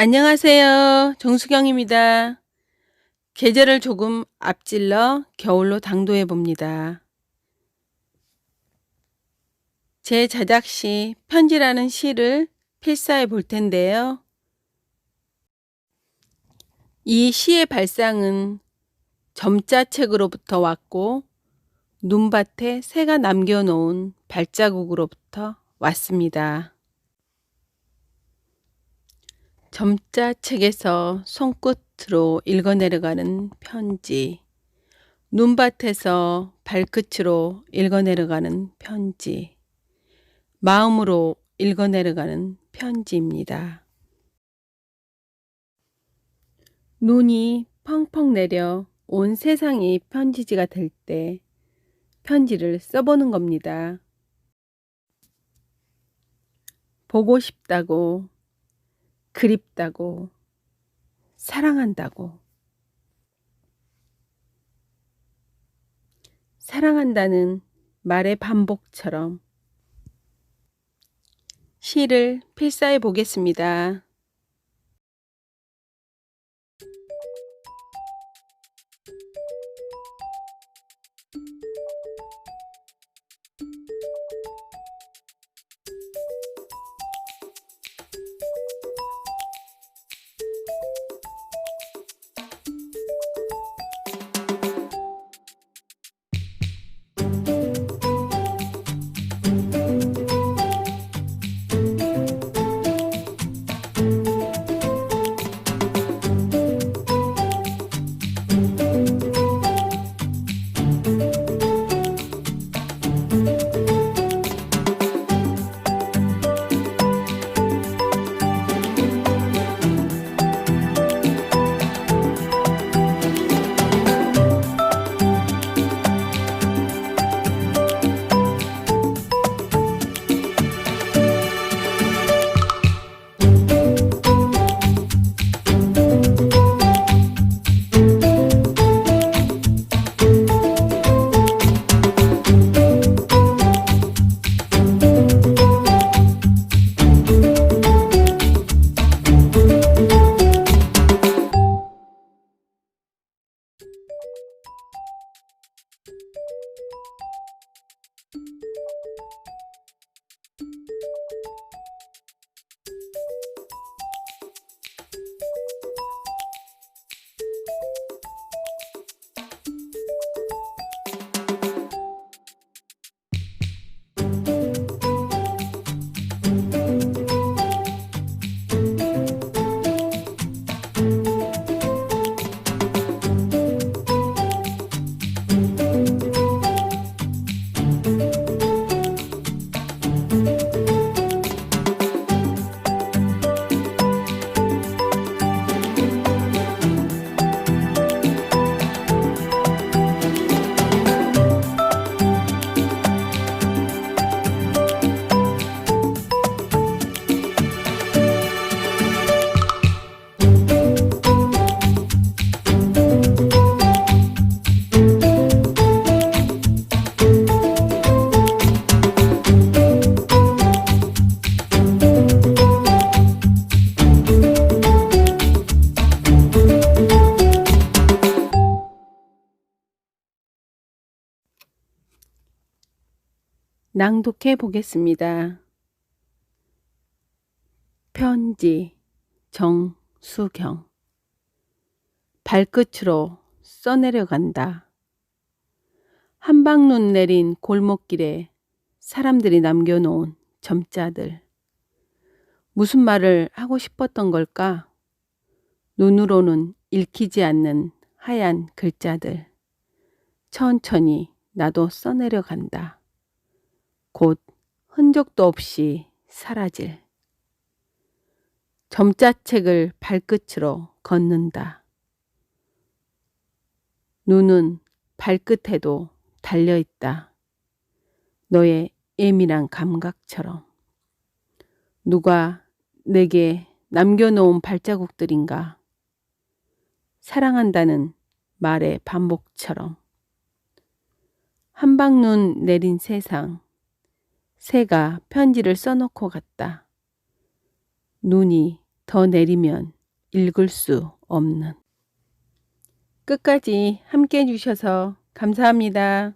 안녕하세요. 정수경입니다. 계절을 조금 앞질러 겨울로 당도해 봅니다. 제 자작시 편지라는 시를 필사해 볼 텐데요. 이 시의 발상은 점자책으로부터 왔고 눈밭에 새가 남겨놓은 발자국으로부터 왔습니다. 점자 책에서 손끝으로 읽어 내려가는 편지. 눈밭에서 발끝으로 읽어 내려가는 편지. 마음으로 읽어 내려가는 편지입니다. 눈이 펑펑 내려 온 세상이 편지지가 될 때 편지를 써보는 겁니다. 보고 싶다고 그립다고, 사랑한다고. 사랑한다는 말의 반복처럼 시를 필사해 보겠습니다. 낭독해 보겠습니다. 편지 정수경 발끝으로 써내려간다. 한방눈 내린 골목길에 사람들이 남겨놓은 점자들. 무슨 말을 하고 싶었던 걸까? 눈으로는 읽히지 않는 하얀 글자들. 천천히 나도 써내려간다. 곧 흔적도 없이 사라질. 점자책을 발끝으로 걷는다. 눈은 발끝에도 달려있다. 너의 예민한 감각처럼. 누가 내게 남겨놓은 발자국들인가. 사랑한다는 말의 반복처럼. 한방눈 내린 세상. 새가 편지를 써놓고 갔다. 눈이 더 내리면 읽을 수 없는. 끝까지 함께 해주셔서 감사합니다.